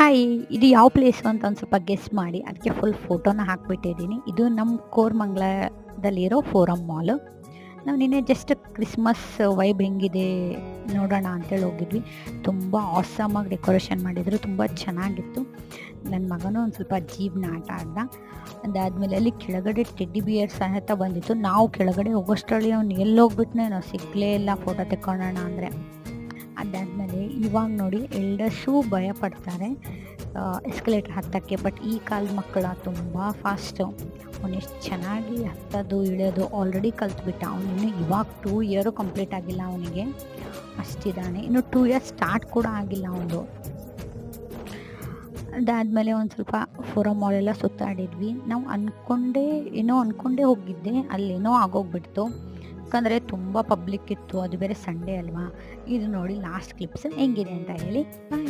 Hi ಇದು ಯಾವ place ಅಂತ ಒಂದು ಸ್ವಲ್ಪ ಗೆಸ್ ಮಾಡಿ. ಅದಕ್ಕೆ ಫುಲ್ ಫೋಟೋನ ಹಾಕ್ಬಿಟ್ಟಿದ್ದೀನಿ. ಇದು ನಮ್ಮ ಕೋರ್ಮಂಗ್ಲದಲ್ಲಿರೋ ಫೋರಮ್ ಮಾಲು ನಾವು ನಿನ್ನೆ ಜಸ್ಟ್ ಕ್ರಿಸ್ಮಸ್ ವೈಬ್ ಹೆಂಗಿದೆ ನೋಡೋಣ ಅಂತೇಳಿ ಹೋಗಿದ್ವಿ. ತುಂಬ ಆಸಮಾಗಿ ಡೆಕೋರೇಷನ್ ಮಾಡಿದರು. ತುಂಬ ಚೆನ್ನಾಗಿತ್ತು. ನನ್ನ ಮಗನೂ ಒಂದು ಸ್ವಲ್ಪ ಜೀವನ ಆಟ ಆಡ್ದ. ಅದಾದಮೇಲೆ ಅಲ್ಲಿ ಕೆಳಗಡೆ ಟೆಡ್ಡಿ ಬಿಯರ್ ಸಹಿತ ಬಂದಿತ್ತು. ನಾವು ಕೆಳಗಡೆ ಹೋಗೋಷ್ಟರಲ್ಲಿ ಅವ್ನು ಎಲ್ಲೋಗ್ಬಿಟ್ನೆ ನಾವು ಸಿಗಲೇ ಇಲ್ಲ ಫೋಟೋ ತೆಕ್ಕೊಳ್ಳೋಣ ಅಂದರೆ. ಅದಾದಮೇಲೆ ಇವಾಗ ನೋಡಿ ಎಲ್ಡರ್ಸು ಭಯ ಪಡ್ತಾರೆ ಎಸ್ಕಲೇಟರ್ ಹತ್ತಕ್ಕೆ ಬಟ್ ಈ ಕಾಲದ ಮಕ್ಕಳ ತುಂಬ ಫಾಸ್ಟು ಎಷ್ಟು ಚೆನ್ನಾಗಿ ಹತ್ತೋದು, ಇಳಿಯೋದು ಆಲ್ರೆಡಿ ಕಲ್ತ್ಬಿಟ್ಟ. ಅವನಿನ್ನು ಇವಾಗ ಟೂ ಇಯರು ಕಂಪ್ಲೀಟ್ ಆಗಿಲ್ಲ ಅವನಿಗೆ. ಅಷ್ಟಿದ್ದಾನೆ ಇನ್ನು ಟೂ ಇಯರ್ಸ್ ಸ್ಟಾರ್ಟ್ ಕೂಡ ಆಗಿಲ್ಲ ಅವನು ಅದಾದಮೇಲೆ ಒಂದು ಸ್ವಲ್ಪ ಫೋರಮ್ ಮಾಲೆಲ್ಲ ಸುತ್ತಾಡಿದ್ವಿ. ನಾವು ಅಂದ್ಕೊಂಡೇ ಏನೋ ಅಂದ್ಕೊಂಡೇ ಹೋಗಿದ್ದೆ. ಅಲ್ಲೇನೋ ಆಗೋಗ್ಬಿಡ್ತು. ಯಾಕಂದರೆ ತುಂಬ ಪಬ್ಲಿಕ್ ಇತ್ತು, ಅದು ಬೇರೆ ಸಂಡೇ ಅಲ್ವಾ? ಇದು ನೋಡಿ ಲಾಸ್ಟ್ ಕ್ಲಿಪ್ಸ್ ಹೆಂಗಿದೆ ಅಂತ ಹೇಳಿ.